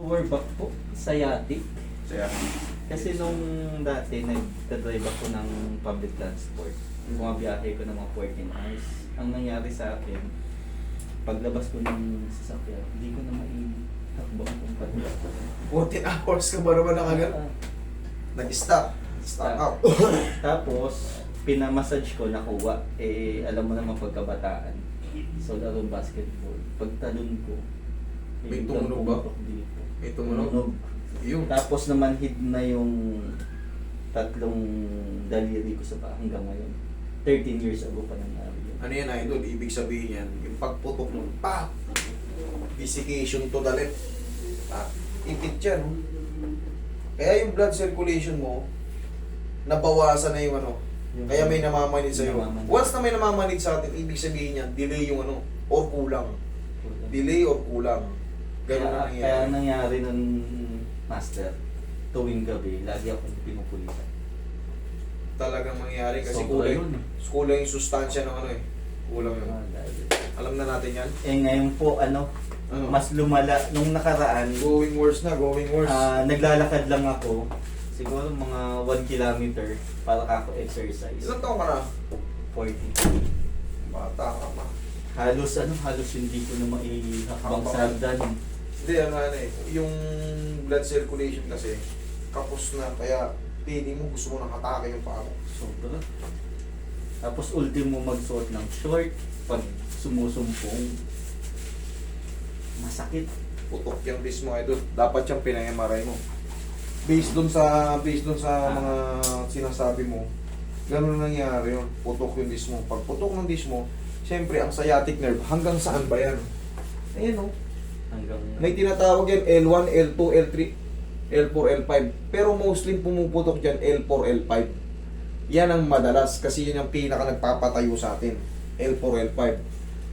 Lower back po, sciatic. Kaya, Kasi nung dati, nagdadrive ako ng public transport. Bumabiyahe ko ng mga 14 hours. Ang nangyari sa akin, paglabas ko ng sasakyan, hindi ko na maitakbang kung paano. 14 hours ka ba naman nakagal? Ah, Nag-stop. Stop out. Tapos, pinamassage ko, nakuha. Eh, alam mo naman pagkabataan. So, laro basketball. Pagtalon ko, May tumunog ba? May tumunog. Yung. Tapos naman hid na yung tatlong daliri ko sa paa hanggang ngayon. 13 years ago pa nangyari yun. Ano yan, idol? Ibig sabihin yan, yung pagputok ng pa! Desiccation to the left. Ah, ipit yan. oh. Kaya yung blood circulation mo, nabawasan na yung ano. Yung- Kaya may namamanid sa'yo. Namamanid. Once na may namamanid sa atin, ibig sabihin yan, delay yung ano, or kulang. Delay or kulang. Ganun Kaya, na kaya nangyayari. nangyari nun, master, tuwing gabi, lagi akong pinupulitan. Talagang mangyayari kasi Sobra kulang, yun eh. kulang yung sustansya ng ano eh. Kulang yun. Ah, dahil- Alam na natin yan. Eh ngayon po, ano, Ano? mas lumala, nung nakaraan, Going worse na, going worse. ah, naglalakad lang ako, siguro mga 1 kilometer para ako exercise. Ilang taong ka na? 40. Bata ka pa. Halos ano, halos hindi ko na maihakbang Habang- sa hagdan. Hindi, ano ano eh. Yung blood circulation kasi, kapos na. Kaya, feeling mo gusto mo nang atake yung paa mo. Sobra. Tapos ultimo magsuot ng short pag sumusumpong. Masakit. Putok yung disc mo, idol. Dapat yung pinang-MRI mo. Based dun sa, based dun sa Ah. mga sinasabi mo, ganun nangyari yun. Putok yung disc mo. Pag putok ng disc mo, siyempre, ang sciatic nerve, hanggang saan ba yan? Ayan o. Hanggang May tinatawag yan L1, L2, L3, L4, L5. Pero mostly pumuputok dyan L4, L5. Yan ang madalas kasi yun ang pinaka nagpapatayo sa atin. L4, L5.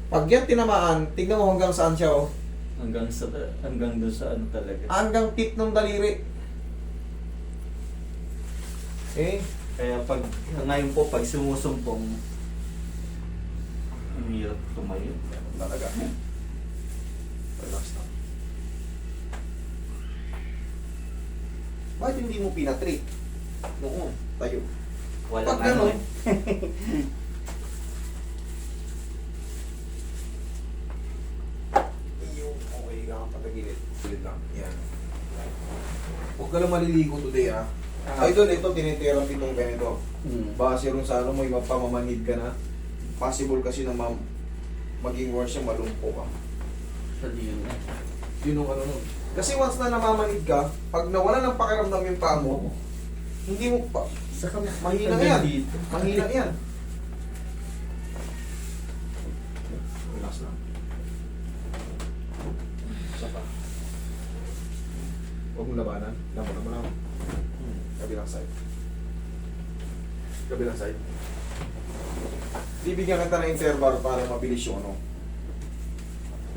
Pag yan tinamaan, tignan mo hanggang saan siya oh. hanggang sa hanggang doon sa ano talaga. Hanggang tip ng daliri. Eh, Kaya pag ngayon po pag sumusumpong ang hirap tumayo. talaga. Relax na. Bakit hindi mo pinatreat? Noon, tayo. Walang Pag ano. ganun, Yung okay ka ang patagilid. Gilid lang. Yan. Huwag ka lang maliligo today ah. Idol, ito tinitherapy itong ganito. Hmm. Base rin sa ano mo, yung pamamanid ka na. Possible kasi na ma- maging worse yung malumpo ka. Sa yun na. Yun yung ano nun. Kasi once na namamanid ka, pag nawala ng pakiramdam yung paa mo, hindi mo pa, Saka mahina yan. dito. Mahina yan. Relax lang. Isa pa. Huwag mong labanan. Labanan mo lang. Hmm. Kabilang side. Kabilang side. Bibigyan kita ng interval para mabilis yung ano.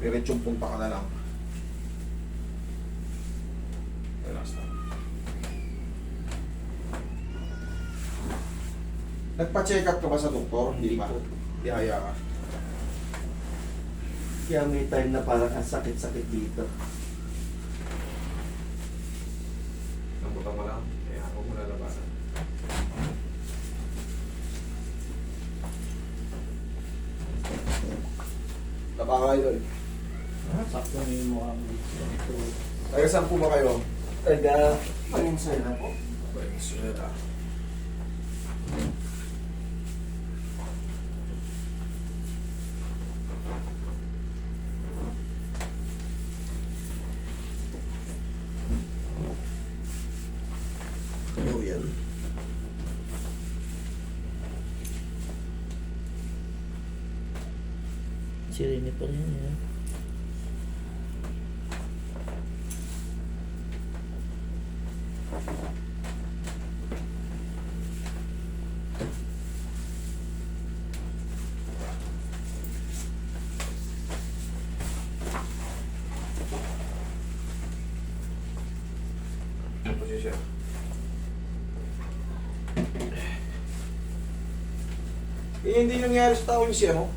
Diretsong punta ka na lang. Relax lang. Nagpa-check up ka ba sa doktor? Hindi pa. po. Biyaya ka. Kaya may time na parang ang sakit-sakit dito. Nabutan mo lang. Kaya huwag mo lalabanan. Laba ka idol. Sakto na yung mukha mo. Taga saan po ba kayo? Taga, Valenzuela po. Ano yan? Sirini pa rin yan. Ano po siya? Eh, hindi nangyari sa tao yung si ano.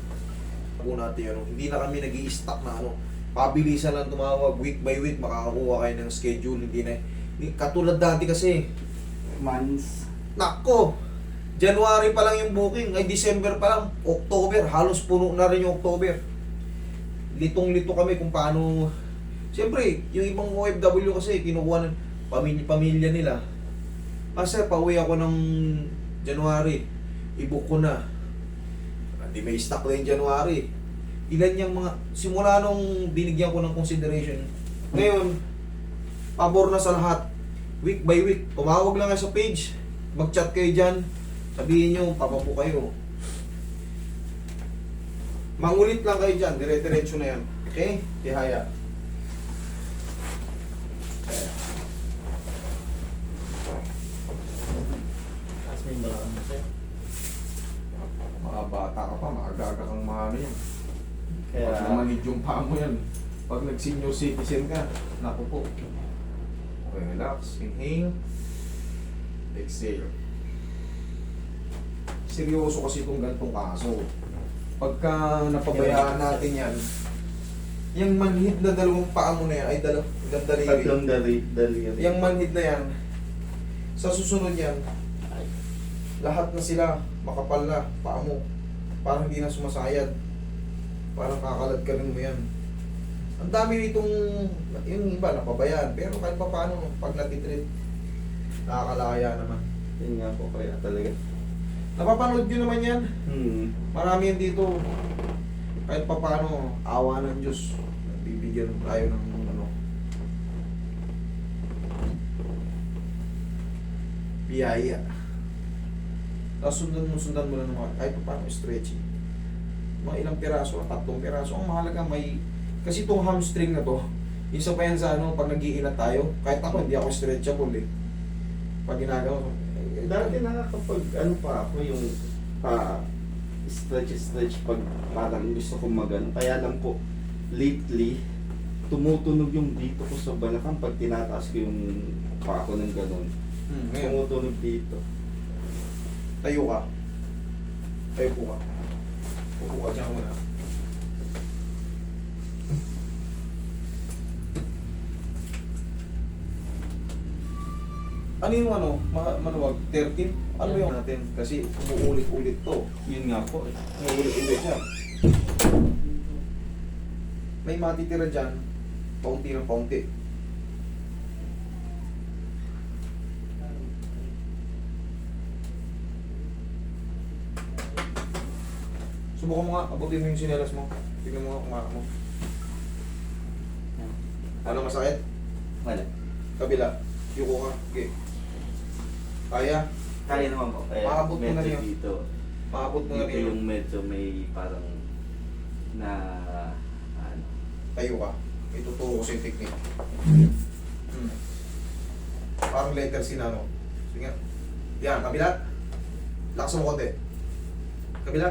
Ako natin ano, hindi na kami nag i stop na ano. pabilisan lang tumawag, week by week, makakakuha kayo ng schedule, hindi na, hindi- katulad dati kasi, Months. Nako! January pa lang yung booking, ay December pa lang, October, halos puno na rin yung October. Litong-lito kami kung paano... Siyempre, yung ibang OFW kasi, kinukuha ng pamilya-pamilya nila. Kasi pauwi ako ng January, i-book ko na. Hindi may stock na yung January. Ilan yung mga... Simula nung binigyan ko ng consideration, ngayon, pabor na sa lahat. Week by week, tumawag lang sa page, mag-chat kayo dyan, sabihin nyo, papapo kayo. Mangulit lang kayo dyan, dire-diretso na yan. Okay? Tihaya. Mga bata ka pa, maagaga kang mga ano yan. Kaya, Pag namanid yung paa mo yan, pag nag-senior citizen ka, naku po. Okay, relax. Inhale. Exhale. Seryoso kasi itong gantong kaso. Pagka napabayaan natin yan, yung manhid na dalawang paa mo na yan, ay dalawang daliri. tatlong dali, dali. Yung manhid na yan, sa susunod yan, lahat na sila makapal na paa mo. Parang hindi na sumasayad. Parang kakalad ka rin mo yan. Ang dami nitong, yung iba napabayaan. Pero kahit pa paano, pag natitreat, nakakalaya naman. Yun nga po kaya talaga. Napapanood nyo naman yan. Hmm. Marami yan dito. Kahit pa paano, awa ng Diyos. Bibigyan tayo ng ano. Biyaya. Tapos sundan mo, sundan mo na naman. Kahit pa paano, stretching. Mga ilang piraso, tatlong piraso. Ang mahalaga may... Kasi itong hamstring na to, isa pa yan sa ano, pag nag-iinat tayo, kahit ako, hindi ako stretchable eh. Pag ginagawa ko, eh, Dati nakakapag, ano pa ako, yung pa stretch-stretch pag parang gusto ko magano. Kaya lang po, lately, tumutunog yung dito ko sa balakang pag tinataas ko yung paa ko ng ganon. Hmm, ngayon, Tumutunog dito. Tayo ka. Tayo po ka. Upo ka dyan muna. Ano yung ano? Ma manuwag? 13? Ano yung natin? Kasi umuulit-ulit to. Yun nga po. eh. Umuulit-ulit yan. May matitira dyan. Paunti ng paunti. Subukan mo nga, abutin mo yung sinelas mo. Tingnan mo nga kumakas mo. Ano masakit? Wala. Kabila. Yuko ka. Okay. Kaya? Kaya naman po. Kaya Maabot mo na medyo yun. dito. Maabot mo na Dito rin. yung medyo may parang na ano. Tayo ka. Ituturo ko sa yung technique. Hmm. Parang letter C na ano. Sige nga. Yan, kabila. Lakas mo konti. Kabila.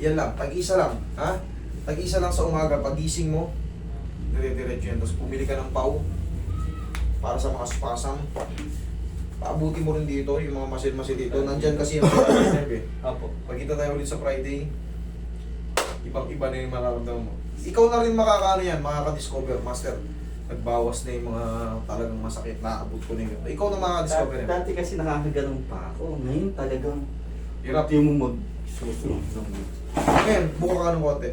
Yan lang. Tag-isa lang. Ha? Tag-isa lang sa umaga. Pagising mo, dire-diretso yan. Tapos pumili ka ng pau para sa mga spasm. Paabuti mo rin dito, yung mga masil-masil dito. Nandyan kasi yung nerve eh. Apo. Pagkita tayo ulit sa Friday, ibang-iba na yung mararamdaman mo. Ikaw na rin makakaano yan, makaka-discover, master. Nagbawas na yung mga talagang masakit, naabot ko na yun. Ikaw na makaka-discover yan. Dati kasi nakakaganong pa ako. Ngayon talagang Hirap. Hindi mo mag-susunod ng Ngayon, buka ka ng konti.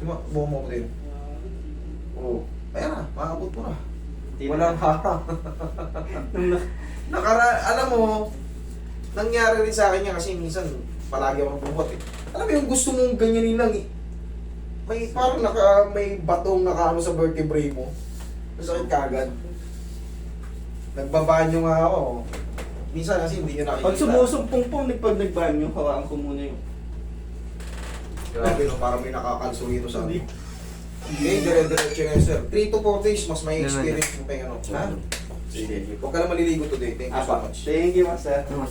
Sima, buka mo ko din. Oo. Ayan na, maabot mo na. Nung na- Nakara, alam mo, nangyari rin sa akin yan kasi minsan palagi ako bubuhat eh. Alam mo yung gusto mong ganyanin lang eh. May parang naka, may batong nakaano sa vertebrae mo. Masakit kagad. Nagbabanyo nga ako. Minsan kasi hindi nyo nakikita. Pag sumusumpong po, pag nagbanyo, hawakan ko muna yung... Grabe no, parang may nakakalso dito sa Hindi. Okay, dire-diretso na yun, sir. 3 to 4 days, mas may experience mo tayo ano. Ha? Sige. Huwag ka na maliligo today. Thank you so Apa, much. thank you, master.